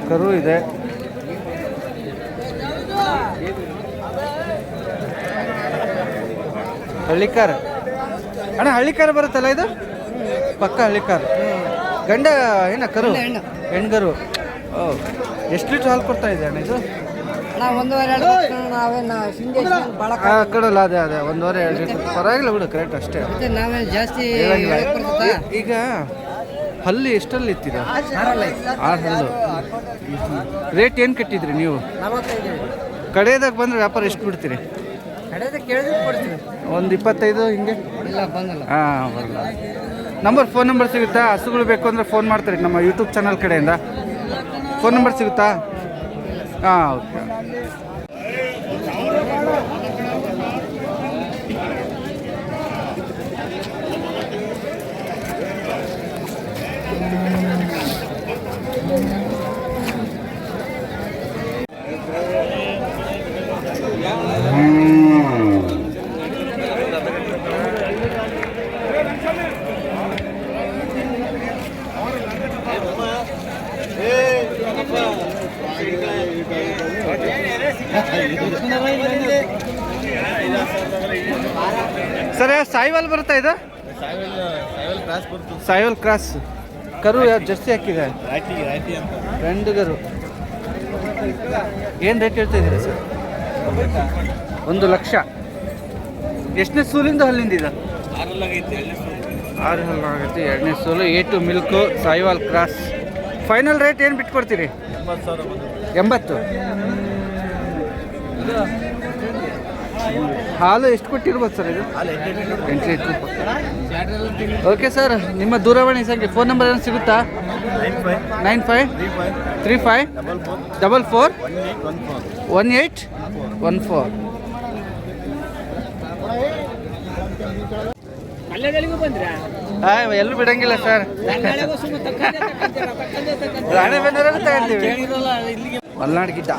[SPEAKER 1] ಕರು ಇದೆ. ಹಳ್ಳಿಕಾರ. ಅಣ್ಣ ಹಳ್ಳಿಕಾರ ಬರುತ್ತಲ್ಲ ಇದು? ಪಕ್ಕ ಹಳ್ಳಿಕಾರ. ಗಂಡ ಏನ ಕರು? ಹೆಣ್ಗರು. ಓ ಎಷ್ಟು ಲೀಟ್ರ್ ಹಾಲು ಕೊಡ್ತಾ ಇದೆ ಅಣ್ಣ ಇದು? ಆ ಕಡಲ್ಲ ಅದೇ ಅದೇ ಒಂದೂವರೆ ಎರಡು ಲೀಟ್ರ್. ಪರವಾಗಿಲ್ಲ ಬಿಡು ಕರೆಕ್ಟ್ ಅಷ್ಟೇ.
[SPEAKER 5] ನಾವೇ ಜಾಸ್ತಿ?
[SPEAKER 1] ಈ- ಈಗ ಹಲ್ಲಿ ಎಷ್ಟಲ್ಲಿ
[SPEAKER 5] ಇತ್ತಿದ
[SPEAKER 1] ಆರು ಹಲ್ಲು ರೇಟ್ ಏನು ಕಟ್ಟಿದ್ರಿ ನೀವು?
[SPEAKER 5] ಕಡೆದಾಗ
[SPEAKER 1] ಕಡೆಯದಾಗ ಬಂದ್ರೆ ವ್ಯಾಪಾರ ಎಷ್ಟು ಬಿಡ್ತೀರಿ? ಒಂದು ಇಪ್ಪತ್ತೈದು ಹಿಂಗೆ?
[SPEAKER 5] ಇಲ್ಲ ಬಂದಲ್ಲ.
[SPEAKER 1] ಹಾಂ ಬರಲ್ಲ. ನಂಬರ್ ಫೋನ್ ನಂಬರ್ ಸಿಗುತ್ತಾ? ಹಸುಗಳು ಬೇಕು ಅಂದರೆ ಫೋನ್ ಮಾಡ್ತಾರೆ ನಮ್ಮ ಯೂಟ್ಯೂಬ್ ಚಾನಲ್ ಕಡೆಯಿಂದ. ಫೋನ್ ನಂಬರ್ ಸಿಗುತ್ತಾ? ಹಾಂ ಸಾಯಿವಾಲ್ ಬರುತ್ತಾ ಇದು? ಸಾಯಿವಾಲ್ ಕ್ರಾಸ್. ಕರು ಯಾವ್ದು ಜಾಸ್ತಿ ಹಾಕಿದೆ? ಫ್ರೆಂಡ್ ಕರು ಏನು ರೇಟ್ ಹೇಳ್ತಾ ಇದ್ದೀರಿ ಸರ್? ಒಂದು ಲಕ್ಷ. ಎಷ್ಟನೇ ಸೂಲಿಂದ ಹಲ್ಲಿಂದ ಇದು? ಆರು ಹಲ್ಲು ಆಗುತ್ತೆ. ಎರಡನೇ ಸೋಲು A two milk Sahiwal cross. Final rate ಏನು ಬಿಟ್ಕೊಡ್ತೀರಿ? ಎಂಬತ್ತು. ಹಾಲು ಎಷ್ಟು ಕೊಟ್ಟಿರ್ಬೋದು ಸರ್ ಇದು? ಎಂಟು ಲೀಟ್ರ್ ಓಕೆ ಸರ್ ನಿಮ್ಮ ದೂರವಾಣಿ ಸಂಖ್ಯೆ ಫೋನ್ ನಂಬರ್ ಏನು ಸಿಗುತ್ತಾ? Nine five. Three five. Double four. One eight one four. ಎಲ್ಲೂ ಬಿಡಂಗಿಲ್ಲ ಸರ್ ರಾಣೆ ತಗೊಂತೀವಿ. ಮಲ್ನಾಡ್ ಗಿಡ್ಡ.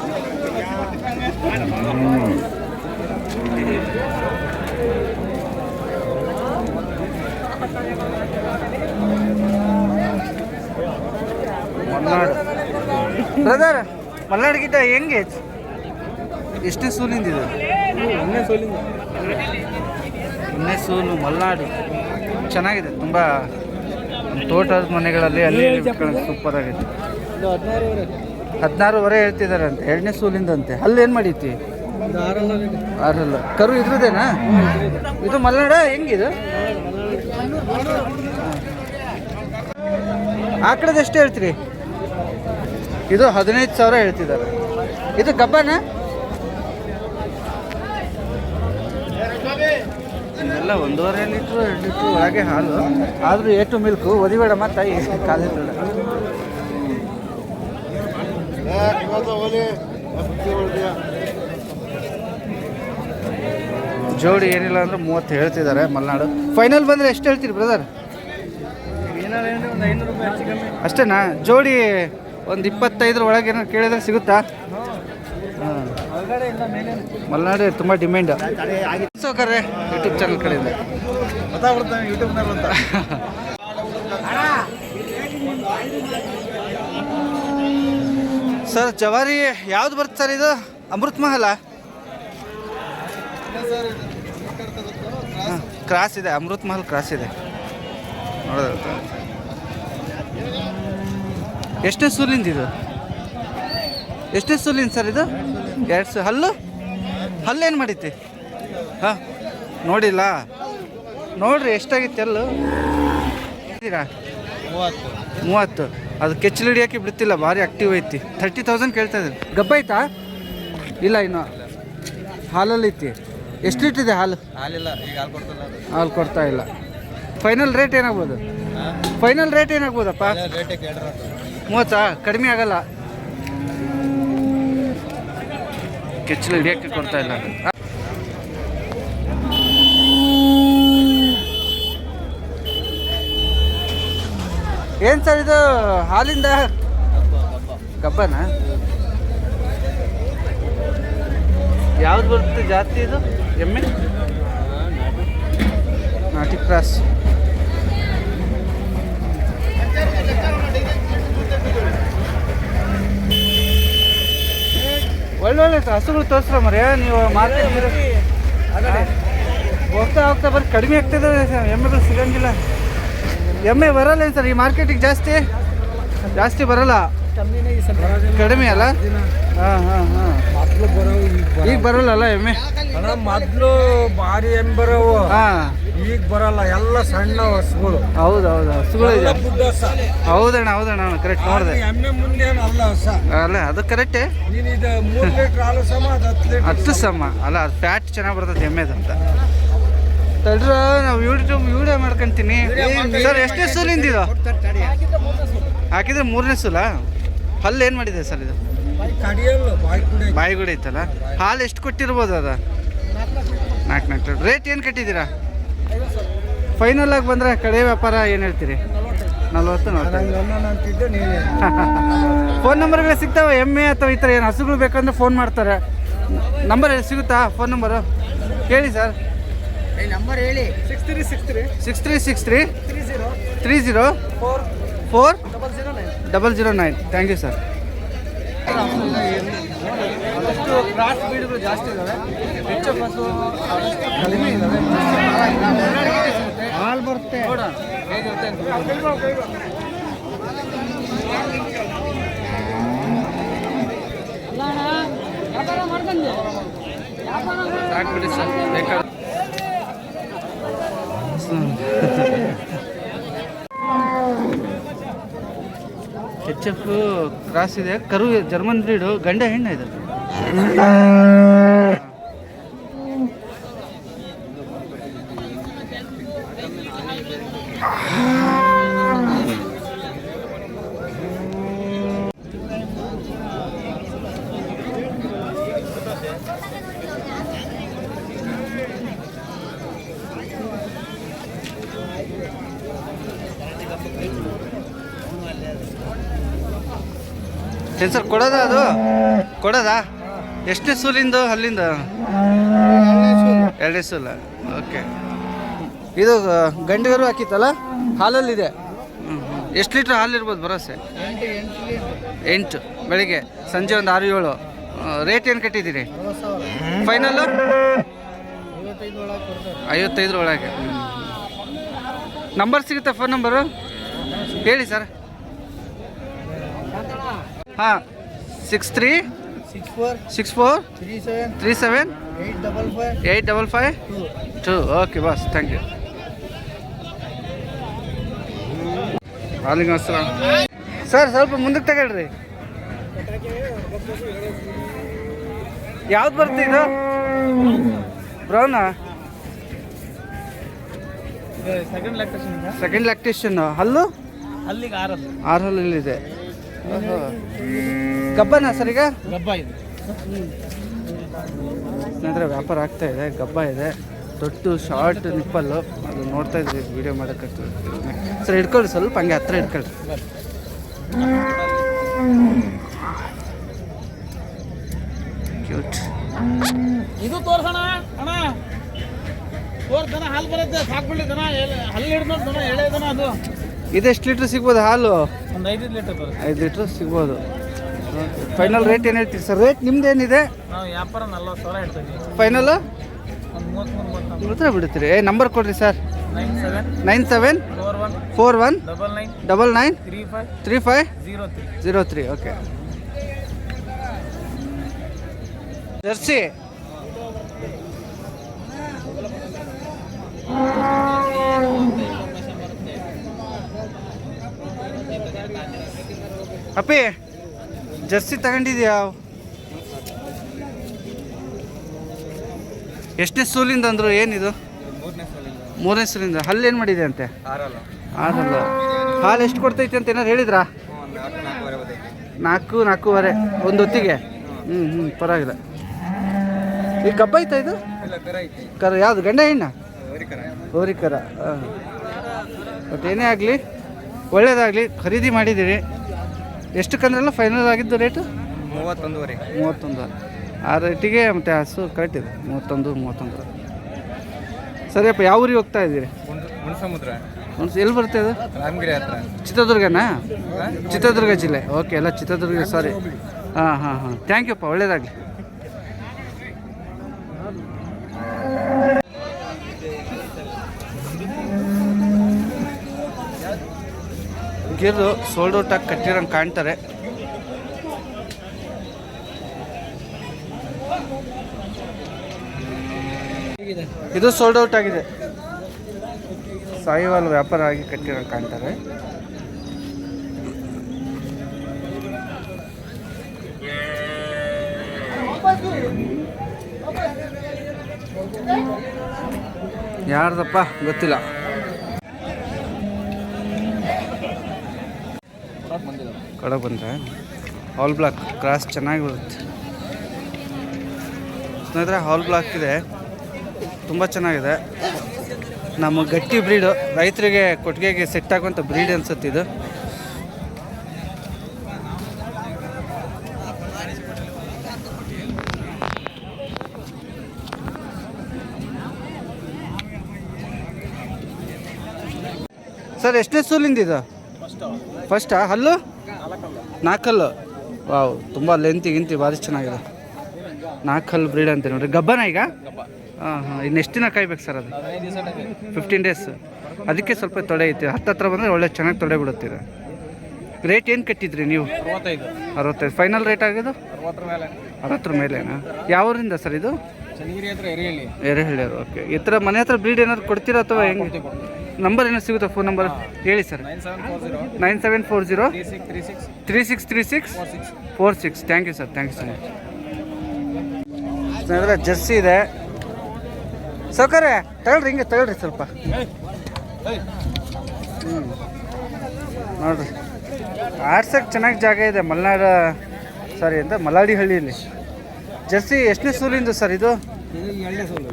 [SPEAKER 1] ಮಲ್ನಾಡು. ಬ್ರದರ್ ಮಲ್ನಾಡ್ ಗಿಡ್ಡ ಹೆಂಗೆ? ಎಷ್ಟನೇ ಸೂಲಿಂದ ಇದು? ಒಂದೇ ಸೂಲು ಮಲ್ನಾಡು. ಚೆನ್ನಾಗಿದೆ ತುಂಬ ತೋಟದ ಮನೆಗಳಲ್ಲಿ ಅಲ್ಲಿ ಸೂಪರ್ ಆಗಿದೆ. ಹದಿನಾರುವರೆ. ಹೇಳ್ತಿದ್ದಾರೆ ಅಂತೆ ಎರಡನೇ ಸೂಲಿಂದಂತೆ. ಅಲ್ಲಿ ಏನು ಮಾಡೈತಿ ಆರಲ್ಲ. ಕರು ಇದ್ರದೇನಾ? ಇದು ಮಲ್ನಾಡ? ಹೆಂಗಿದು? ಆ ಕಡೆದ ಎಷ್ಟು ಹೇಳ್ತೀರಿ? ಇದು ಹದಿನೈದು ಸಾವಿರ ಹೇಳ್ತಿದ್ದಾರೆ. ಇದು ಗಬ್ಬನ? ಎಲ್ಲ ಒಂದೂವರೆ ಲೀಟ್ರು ಎರಡು ಲೀಟ್ರು ಒಳಗೆ ಹಾಲು. ಆದರೂ ಏಟು ಮಿಲ್ಕು ಒದಿಬೇಡ ತಾಯಿ ಕಾಲಿಲ್ಲ ಜೋಡಿ ಏನಿಲ್ಲ ಅಂದ್ರೆ ಮೂವತ್ತು ಹೇಳ್ತಿದ್ದಾರೆ ಮಲ್ನಾಡು. ಫೈನಲ್ ಬಂದರೆ ಎಷ್ಟು ಹೇಳ್ತೀರಿ ಬ್ರದರ್ ಅಷ್ಟೇನಾ? ಜೋಡಿ ಒಂದು ಇಪ್ಪತ್ತೈದರ ಒಳಗೆ ಏನಾದ್ರು ಕೇಳಿದ್ರೆ ಸಿಗುತ್ತಾ? ಹಾಂ. ಮಲ್ನಾಡು ತುಂಬ ಡಿಮ್ಯಾಂಡ್ ಸೌಕರ್ಯ ಯೂಟ್ಯೂಬ್ ಚಾನಲ್ ಕಡೆಯಿಂದ. ಸರ್ ಜವಾರಿ ಯಾವ್ದು ಬರುತ್ತೆ ಸರ್ ಇದು? ಅಮೃತ್ ಮಹಲ? ಹಾಂ, ಕ್ರಾಸ್ ಇದೆ ಅಮೃತ್ ಮಹಲ್ ಕ್ರಾಸ್ ಇದೆ. ನೋಡೋದ ಎಷ್ಟನೇ ಸೂಲಿಂದ ಇದು? ಎಷ್ಟನೇ ಸೂಲಿಂದ ಸರ್ ಇದು? ಎರಡು ಸು ಹಲ್ಲು? ಏನು ಮಾಡೈತಿ ಹಾಂ ನೋಡಿಲ್ಲ. ನೋಡ್ರಿ ಎಷ್ಟಾಗಿತ್ತು ಎಲ್ಲು ಇದ್ದೀರಾ ಮೂವತ್ತು. ಅದು ಕೆಚ್ಚಲು ಹಿಡಿಯೋಕೆ ಬಿಡ್ತಿಲ್ಲ ಭಾರಿ ಆಕ್ಟಿವ್ ಐತಿ. ತರ್ಟಿ ತೌಸಂಡ್ ಕೇಳ್ತಾ ಇದ್ದೀನಿ. ಗಬ್ಬೈತಾ? ಇಲ್ಲ ಇನ್ನು. ಹಾಲಲ್ಲಿ ಐತಿ. ಎಷ್ಟು ಲೀಟ್ರ್ ಇದೆ ಹಾಲು?
[SPEAKER 2] ಹಾಲಿಲ್ಲ ಈಗ ಹಾಲು ಕೊಡ್ತಲ್ಲ
[SPEAKER 1] ಹಾಲು ಕೊಡ್ತಾ ಇಲ್ಲ. ಫೈನಲ್ ರೇಟ್ ಏನಾಗ್ಬೋದು? ಫೈನಲ್ ರೇಟ್ ಏನಾಗ್ಬೋದಪ್ಪ? ಮೂವತ್ತಾ? ಕಡಿಮೆ ಆಗಲ್ಲ. ಕೆಚ್ಚಲು ಹಿಡಿಯೋಕ್ಕೆ ಕೊಡ್ತಾ ಇಲ್ಲ. ಏನು ಸರ್ ಇದು ಹಾಲಿಂದ ಕಬ್ಬನಾ ಯಾವ್ದು ಬರುತ್ತೆ ಜಾಸ್ತಿ ಇದು? ಎಮ್ಮೆ? ನಾಟಿ ಕ್ರಾಸ್. ಒಳ್ಳೊಳ್ಳೆ ಹಸುಗಳು ತೋರಿಸ್ರ ಮರ ನೀವು ಮಾರ್ಕೆಟ್ ಹೋಗ್ತಾ ಹೋಗ್ತಾ ಬರೀ ಕಡಿಮೆ ಆಗ್ತದೆ ಎಮ್ಮೆಗಳು ಸಿಗಂಗಿಲ್ಲ. ಎಮ್ಮೆ ಬರಲ್ಲ ಸರ್, ಈ ಮಾರ್ಕೆಟಿಗೆ ಜಾಸ್ತಿ? ಜಾಸ್ತಿ ಬರಲ್ಲ? ಕಡಿಮೆ ಅಲ್ಲ? ಹಾಂ ಹಾಂ ಹಾಂ. ಈಗ ಬರಲ್ಲ ಎಮ್ಮೆ?
[SPEAKER 4] ಮೊದ್ಲು ಭಾರಿ ಎಂಬರವು
[SPEAKER 1] ಹಾಂ.
[SPEAKER 4] ಈಗ ಬರಲ್ಲ ಎಲ್ಲ ಸಣ್ಣ ಹಸುಗಳು.
[SPEAKER 1] ಹೌದು ಹೌದು ಹಸುಗಳು ಇದೆ
[SPEAKER 4] ಬುಡ್ಡ ಹಸ.
[SPEAKER 1] ಹೌದಣ್ಣ ಹೌದಣ್ಣ ಕರೆಕ್ಟ್ ನೋಡಿದೆ.
[SPEAKER 4] ಎಮ್ಮೆ ಮುಂದೆ ಅಲ್ಲ ಹಸ.
[SPEAKER 1] ಅಲ್ಲ ಅದು ಕರೆಕ್ಟೇ
[SPEAKER 4] ನೀನು ಇದು ಮೂರ್ ಲೀಟರ್ ಹಾಲು ಸಮ ಅದು ಹತ್ತು ಲೀಟರ್
[SPEAKER 1] ಹತ್ತು ಸಮ? ಅಲ್ಲ ಅದು ಫ್ಯಾಟ್ ಚೆನ್ನಾಗಿ ಬರ್ತದೆ ಎಮ್ಮೆದು ಅಂತ. ತಡ್ರ ನಾವು ಯೂಟ್ಯೂಬ್ ವಿಡಿಯೋ ಮಾಡ್ಕೊಂತೀನಿ. ಸರ್ ಎಷ್ಟನೇ ಸೂಲಿಂದ ಇದು ಹಾಕಿದ್ರೆ ಮೂರನೇ ಸೂಲ? ಹಲ್ಲು ಏನು ಮಾಡಿದೆ ಸರ್ ಇದು? ಬಾಯಿಗುಡಿ ಐತಲ್ಲ? ಹಾಲು ಎಷ್ಟು ಕೊಟ್ಟಿರ್ಬೋದು ಅದ? ನಾಲ್ಕು ನಾಲ್ಕು ಲೀಟ್ರ್. ರೇಟ್ ಏನು ಕಟ್ಟಿದ್ದೀರಾ? ಫೈನಲ್ ಆಗಿ ಬಂದರೆ ಕಡೆ ವ್ಯಾಪಾರ ಏನು ಹೇಳ್ತೀರಿ? ನಲ್ವತ್ತು ಫೋನ್
[SPEAKER 4] ಅಂತಿದ್ದೆ ನೀನೇ
[SPEAKER 1] ಫೋನ್ ನಂಬರ್ಗಳು ಸಿಗ್ತಾವೆ? ಎಮ್ಮೆ ಅಥವಾ ಈ ಥರ ಏನು ಹಸುಗಳು ಬೇಕಂದ್ರೆ ಫೋನ್ ಮಾಡ್ತಾರೆ. ನಂಬರ್ ಸಿಗುತ್ತಾ ಫೋನ್ ನಂಬರು ಹೇಳಿ ಸರ್
[SPEAKER 5] ನಂಬರ್ ಹೇಳಿ.
[SPEAKER 4] Six three six three
[SPEAKER 1] six three six three
[SPEAKER 4] three zero
[SPEAKER 1] three zero
[SPEAKER 4] four
[SPEAKER 1] four
[SPEAKER 4] double zero nine
[SPEAKER 1] double zero nine thank you sir
[SPEAKER 4] ಆದಷ್ಟು ಕ್ರಾಸ್ ಬೀಡ್ಗಳು ಜಾಸ್ತಿ ಇದಾವೆ. ಹೆಚ್ಚು ಬಸ್ಸು ಆದಷ್ಟು ಕಡಿಮೆ ಇದಾವೆ. ಹಾಲು ಬರುತ್ತೆ. ನೋಡೋಣ. ಹೇಗಿರುತ್ತೆ ಅಂತ
[SPEAKER 1] ಸಾಕ್ಬಿಡಿ ಸರ್. ಬೇಕಾದ್ರೆ. ಎಚ್ ಕ್ರಾಸ್ ಇದೆ. ಕರು ಜರ್ಮನ್ ಬ್ರೀಡು ಗಂಡ ಹೆಣ್ಣು ಇದೆ? ಏನು ಸರ್, ಕೊಡೋದಾ ಅದು? ಕೊಡೋದಾ? ಎಷ್ಟನೇ ಸೂಲಿಂದು, ಅಲ್ಲಿಂದ? ಎರಡನೇ ಸೂಲ. ಓಕೆ. ಇದು ಗಂಡಿಗರು ಹಾಕಿತ್ತಲ್ಲ? ಹಾಲಲ್ಲಿದೆ. ಎಷ್ಟು ಲೀಟ್ರ್ ಹಾಲು ಇರ್ಬೋದು ಭರೋಸೆ ಎಂಟು. ಬೆಳಿಗ್ಗೆ, ಸಂಜೆ ಒಂದು ಆರು ಏಳು. ರೇಟ್ ಏನು ಕಟ್ಟಿದ್ದೀರಿ? ಫೈನಲ್ಲು ಐವತ್ತೈದರ ಒಳಗೆ ನಂಬರ್ ಸಿಗುತ್ತೆ ಫೋನ್ ನಂಬರು? ಹೇಳಿ ಸರ್. ಹಾಂ six three
[SPEAKER 4] six four
[SPEAKER 1] six four
[SPEAKER 4] three seven
[SPEAKER 1] three seven
[SPEAKER 4] eight double five
[SPEAKER 1] eight double five two okay boss thank you walling sir. ಸ್ವಲ್ಪ ಮುಂದಕ್ಕೆ ತಗೊಳ್ರಿ. ಯಾವ್ದು ಬರುತ್ತೆ ಇದು? ಬ್ರೌನಾ
[SPEAKER 3] ಸೆಕೆಂಡ್ ಲೆಕ್ಟೇಷನ್
[SPEAKER 1] ಸೆಕೆಂಡ್ ಲ್ಯಾಕ್ಟೇಷನ್ ಹಲ್ಲು?
[SPEAKER 3] ಅಲ್ಲಿಗೆ
[SPEAKER 1] ಆರು ಹಲ್ಲಲ್ಲಿದೆ ಓಹೋ ಗಬ್ಬನಾ ಸರ್ ಈಗ?
[SPEAKER 3] ಗಬ್ಬ ಇದೆ.
[SPEAKER 1] ಸ್ನೇಹಿತರೆ ವ್ಯಾಪಾರ ಆಗ್ತಾ ಇದೆ ಗಬ್ಬ ಇದೆ. ದೊಡ್ಡ ಶಾರ್ಟ್ ನಿಪ್ಪಲ್ಲು ಅದು ನೋಡ್ತಾ ಇದ್ವಿ ವಿಡಿಯೋ ಮಾಡಕ್ಕೆ ಸರ್ ಹಿಡ್ಕೊಳ್ಳಿ ಸ್ವಲ್ಪ ಹಂಗೆ ಹತ್ರ ಹಿಡ್ಕೊಳ್ಳಿ. ಕ್ಯೂಟ್
[SPEAKER 3] ಇದು ತೋರ್ಸೋಣ ಅಣ್ಣ. ಹಾಲು ಬರುತ್ತೆ ಸಾಕ್ಬಿಡ್ಲಿ ದನ. ಎಲೆ- ಹಲ್ಲು ಹಿಡ್ದು ದನ ಎಳೆ ದನ ಅದು.
[SPEAKER 1] ಇದು ಎಷ್ಟು ಲೀಟ್ರ್ ಸಿಗ್ಬೋದು ಹಾಲು?
[SPEAKER 3] ಒಂದು ಐದು ಲೀಟರ್ ಬರುತ್ತೆ.
[SPEAKER 1] ಐದು ಲೀಟ್ರ್ ಸಿಗ್ಬೋದು. ಫೈನಲ್ ರೇಟ್ ಏನು ಹೇಳ್ತೀರಿ ಸರ್ ರೇಟ್ ನಿಮ್ದೇನಿದೆ
[SPEAKER 3] ನಾವು ವ್ಯಾಪಾರ ನಲ್ವತ್ತು ಸಾವಿರ ಇಡ್ತೀವಿ
[SPEAKER 1] ಫೈನಲು
[SPEAKER 3] ಮೂವತ್ತು
[SPEAKER 1] ಬಿಡ್ತೀರಿ ಏ ನಂಬರ್ ಕೊಡ್ರಿ sir
[SPEAKER 3] nine seven four one
[SPEAKER 1] four one
[SPEAKER 3] double nine
[SPEAKER 1] double nine
[SPEAKER 3] three five
[SPEAKER 1] three five
[SPEAKER 3] zero three
[SPEAKER 1] zero three okay jersey ಅಪ್ಪಿ ಜರ್ಸಿ ತಗೊಂಡಿದ್ಯಾ? ಎಷ್ಟನೇ ಸೂಲಿಂದ ಅಂದ್ರು ಏನಿದು?
[SPEAKER 2] ಮೂರನೇ ಸಲಿಂದ.
[SPEAKER 1] ಹಲ್ಲು ಏನು ಮಾಡಿದೆ ಅಂತೆ?
[SPEAKER 2] ಆರಲ್ಲ.
[SPEAKER 1] ಹಾಲು ಎಷ್ಟು ಕೊಡ್ತೈತೆ ಅಂತ ಏನಾರು ಹೇಳಿದ್ರಾ?
[SPEAKER 2] ನಾಲ್ಕು ನಾಲ್ಕೂವರೆ
[SPEAKER 1] ಒಂದು ಹೊತ್ತಿಗೆ? ಹ್ಞೂ ಹ್ಞೂ ಪರವಾಗಿಲ್ಲ. ಈಗ ಕಬ್ಬ ಐತಾ ಇದು?
[SPEAKER 2] ಕರ
[SPEAKER 1] ಯಾವುದು ಗಂಡ ಹೆಣ್ಣ?
[SPEAKER 2] ಹೋರಿಕರ ಕರ.
[SPEAKER 1] ಹೋರಿ ಕರ. ಹಾಂ. ಬಟ್ ಏನೇ ಆಗಲಿ ಒಳ್ಳೇದಾಗಲಿ ಖರೀದಿ ಮಾಡಿದ್ದೀರಿ. ಎಷ್ಟು ಕಂದ್ರಲ್ಲ ಫೈನಲ್ ಆಗಿದ್ದು ರೇಟು
[SPEAKER 2] ಮೂವತ್ತೊಂದುವರೆ.
[SPEAKER 1] ಮೂವತ್ತೊಂದು. ಆ ರೇಟಿಗೆ ಮತ್ತು ಹಸು ಕರೆಕ್ಟ್ ಇದೆ. ಮೂವತ್ತೊಂದು ಮೂವತ್ತೊಂದು. ಸರಿಯಪ್ಪ ಯಾವ ಊರಿಗೆ ಹೋಗ್ತಾ ಇದ್ದೀರಿ?
[SPEAKER 2] ಸಮುದ್ರ
[SPEAKER 1] ಒಂದು ಎಲ್ಲಿ ಬರುತ್ತೆ ಅದು?
[SPEAKER 2] ರಾಮಗಿರಿ ಹತ್ರ.
[SPEAKER 1] ಚಿತ್ರದುರ್ಗನಾ? ಚಿತ್ರದುರ್ಗ ಜಿಲ್ಲೆ. ಓಕೆ ಎಲ್ಲ ಚಿತ್ರದುರ್ಗ ಸಾರಿ ಹಾಂ ಹಾಂ ಹಾಂ. ಥ್ಯಾಂಕ್ ಯು ಅಪ್ಪ ಒಳ್ಳೇದಾಗಲಿ. ಗಿರ್ರು ಸೋಲ್ಡ್ ಔಟ್ ಆಗಿ ಕಟ್ಟಿರಂಗೆ ಕಾಣ್ತಾರೆ. ಇದು ಸೋಲ್ಡ್ ಔಟ್ ಆಗಿದೆ. ಸಾಯಿವಾಲ್ ವ್ಯಾಪಾರ ಆಗಿ ಕಟ್ಟಿರಂಗೆ ಕಾಣ್ತಾರೆ. ಯಾರ್ದಪ್ಪ? ಗೊತ್ತಿಲ್ಲ. ಕಡೆ ಬಂದರೆ ಹಾಲ್ ಬ್ಲಾಕ್ ಕ್ರಾಸ್ ಚೆನ್ನಾಗಿ ಬರುತ್ತೆ ಸ್ನೇಹಿತರೆ ಹಾಲ್ ಬ್ಲಾಕ್ ಇದೆ. ತುಂಬ ಚೆನ್ನಾಗಿದೆ. ನಮ್ಮ ಗಟ್ಟಿ ಬ್ರೀಡು ರೈತರಿಗೆ ಕೊಟ್ಟಿಗೆಗೆ ಸೆಟ್ ಆಗುವಂಥ ಬ್ರೀಡ್ ಅನ್ಸುತ್ತೆ ಇದು. ಸರ್ ಎಷ್ಟನೇ ಸೂಲಿಂದ ಇದು? ಫಸ್ಟಾ? ಹಲ್ಲು? ನಾಲ್ಕಲ್ಲು ವಾವ್ ತುಂಬ ಲೆಂತಿ ಗಿಂತಿ ಭಾರಿ ಚೆನ್ನಾಗಿದೆ. ನಾಕಲ್ ಬ್ರೀಡ್ ಅಂತ ನೋಡ್ರಿ. ಗಬ್ಬನ ಈಗ? ಹಾಂ ಹಾಂ. ಇನ್ನು ಎಷ್ಟು ದಿನ ಕಾಯ್ಬೇಕು ಸರ್ ಅದು? ಫಿಫ್ಟೀನ್ ಡೇಸ್ ಅದಕ್ಕೆ ಸ್ವಲ್ಪ ತೊಡೆ ಐತಿ. ಹತ್ತತ್ರ ಬಂದರೆ ಒಳ್ಳೆ ಚೆನ್ನಾಗಿ ತೊಡೆ ಬಿಡುತ್ತೀರ ರೇಟ್ ಏನು ಕಟ್ಟಿದ್ರಿ ನೀವು?
[SPEAKER 2] ಅರವತ್ತೈದು.
[SPEAKER 1] ಫೈನಲ್ ರೇಟ್ ಆಗೋದು?
[SPEAKER 2] ಅರವತ್ತರ ಮೇಲೆ.
[SPEAKER 1] ಅರವತ್ತರ ಮೇಲೆನಾ? ಯಾವ ಊರಿಂದ ಸರ್ ಇದು?
[SPEAKER 2] ಹತ್ರ
[SPEAKER 1] ಎರೆಹಳ್ಳಿಯವರು ಓಕೆ ಈ ಥರ ಮನೆ ಹತ್ರ ಬ್ರೀಡ್ ಏನಾದ್ರು ಕೊಡ್ತೀರಾ ಅಥವಾ ಹೆಂಗೆ? ನಂಬರ್ ಏನೋ ಸಿಗುತ್ತಾ ಫೋನ್ ನಂಬರ್ ಹೇಳಿ sir.
[SPEAKER 2] Nine seven four zero. Three six three six. Four six.
[SPEAKER 1] Thank you sir thank you so much ಸ್ನೇಹಿತರೆ ಜರ್ಸಿ ಇದೆ. ಸೌಕರ್ಯ ತಗೊಳ್ರಿ ಹಿಂಗೆ ತಗೊಳ್ರಿ ಸ್ವಲ್ಪ. ಹ್ಞೂ ನೋಡ್ರಿ. ಆಡ್ಸಕ್ಕೆ ಚೆನ್ನಾಗಿ ಜಾಗ ಇದೆ ಮಲೆನಾಡ ಸಾರಿ ಅಂತ ಮಲಾಡಿ ಹಳ್ಳಿಯಲ್ಲಿ. ಜರ್ಸಿ ಎಷ್ಟನೇ ಸೂಲಿಂದು ಸರ್ ಇದು?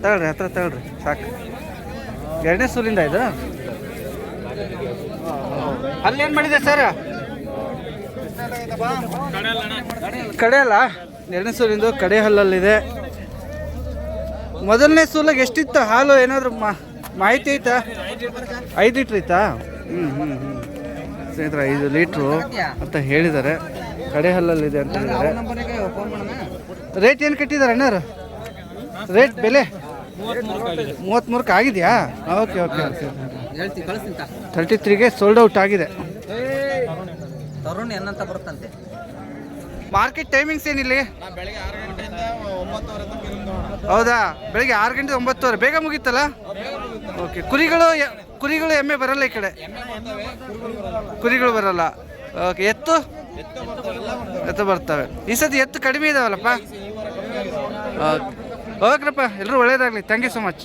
[SPEAKER 1] ತಗೊಳ್ರಿ ಹತ್ರ ತಗೊಳ್ರಿ ಸಾಕು. ಎರಡನೇ ಸೂರಿಂದ ಇದು? ಅಲ್ಲೇನು ಮಾಡಿದೆ ಸರ್? ಕಡೆ ಅಲ್ಲ. ಎರಡನೇ ಸೂರಿಂದು ಕಡೆ ಹಲ್ಲಲ್ಲಿದೆ. ಮೊದಲನೇ ಸೂಲಾಗ ಎಷ್ಟಿತ್ತು ಹಾಲು? ಏನಾದರೂ ಮಾಹಿತಿ ಐತಾ? ಐದು ಲೀಟ್ರ್ ಐತಾ? ಹ್ಞೂ ಹ್ಞೂ ಹ್ಞೂ ಸ್ನೇಹಿತರೆ ಐದು ಲೀಟ್ರು ಅಂತ ಹೇಳಿದ್ದಾರೆ. ಕಡೆ ಹಲ್ಲಲ್ಲಿದೆ ಅಂತ ಹೇಳಿದ್ದಾರೆ. ರೇಟ್ ಏನು ಕಟ್ಟಿದ್ದಾರೆ ಅಣ್ಣಾರು ರೇಟ್ ಬೆಲೆ? ಮೂವತ್ತ್ಮೂರಕ್ಕೆ ಆಗಿದೆಯಾ? ಓಕೆ ಓಕೆ ಓಕೆ ತರ್ಟಿ ತ್ರೀಗೆ ಸೋಲ್ಡ್ ಔಟ್ ಆಗಿದೆ.
[SPEAKER 5] ತರುಣ್ ಏನಂತ ಬರುತ್ತಂತೆ.
[SPEAKER 1] ಮಾರ್ಕೆಟ್ ಟೈಮಿಂಗ್ಸ್ ಏನಿಲ್ಲ? ಹೌದಾ? ಬೆಳಿಗ್ಗೆ ಆರು ಗಂಟೆ ಒಂಬತ್ತುವರೆ. ಬೇಗ ಮುಗೀತಲ್ಲ? ಓಕೆ ಕುರಿಗಳು ಎ- ಕುರಿಗಳು ಎಮ್ಮೆ ಬರಲ್ಲ ಈ ಕಡೆ? ಕುರಿಗಳು ಬರಲ್ಲ. ಓಕೆ ಎತ್ತು? ಎತ್ತು ಬರ್ತವೆ ಈ ಸತಿ ಎತ್ತು ಕಡಿಮೆ ಇದಾವಲ್ಲಪ್ಪ? ಓಕೆ ಓಕೆರಪ್ಪ ಎಲ್ಲರೂ ಒಳ್ಳೇದಾಗಲಿ. Thank you so much